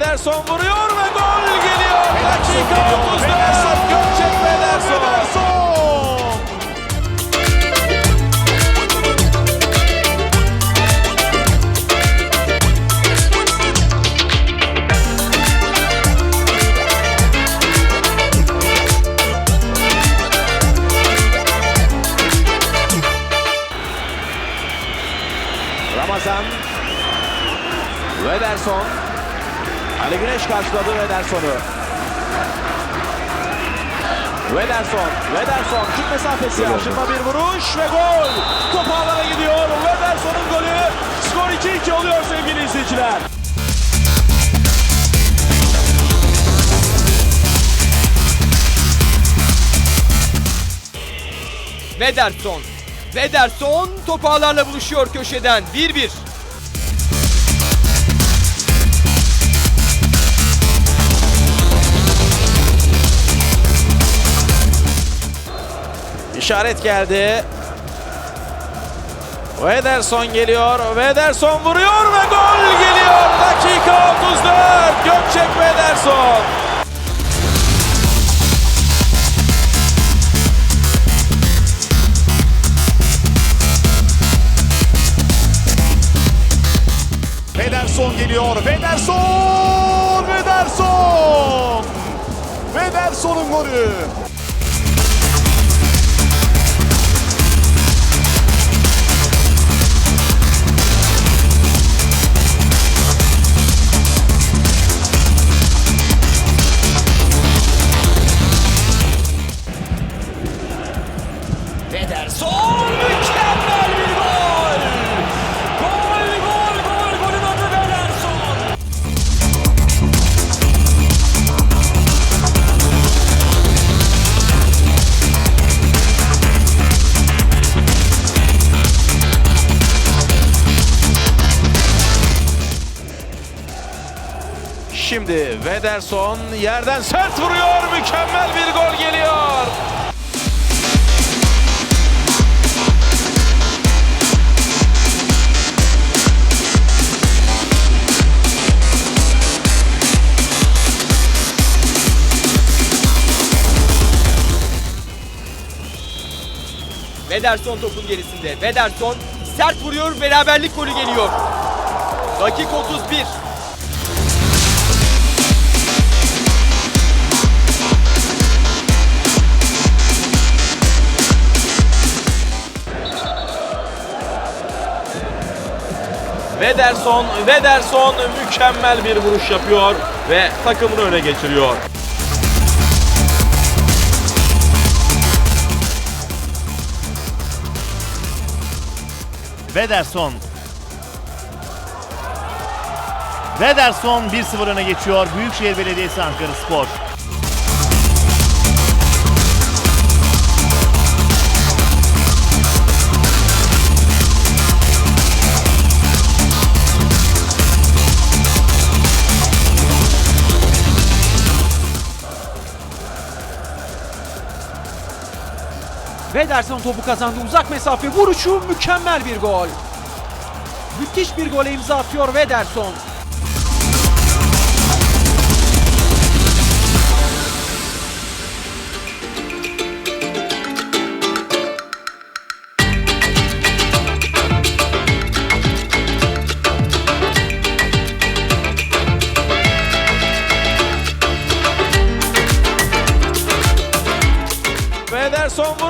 Vederson vuruyor ve gol geliyor. Dakika geliyor. 34. Vederson. Gökçek Vederson. Ederson! Ramazan. Vederson. Ali Güneş karşıladı Vederson'u. Vederson, Vederson şut mesafesi aşırma bir vuruş ve gol. Top ağlara gidiyor. Vederson'un golü. Skor 2-2 oluyor sevgili izleyiciler. Vederson. Vederson top ağlarla buluşuyor köşeden. 1-1. İşaret geldi. Vederson geliyor. Vederson vuruyor ve gol geliyor. Dakika 34. Gökçek Vederson. Vederson geliyor. Vederson! Vederson! Vederson'un golü. Şimdi Vederson yerden sert vuruyor. Mükemmel bir gol geliyor. Vederson topun gerisinde. Vederson sert vuruyor. Beraberlik golü geliyor. Dakika 31. Vederson, Vederson mükemmel bir vuruş yapıyor ve takımını öne geçiriyor. Vederson. Vederson 1-0 öne geçiyor. Büyükşehir Belediyesi Ankara Spor. Pedersen topu kazandı. Uzak mesafe vuruşu mükemmel bir gol. Müthiş bir gole imza atıyor Vederson. Ederson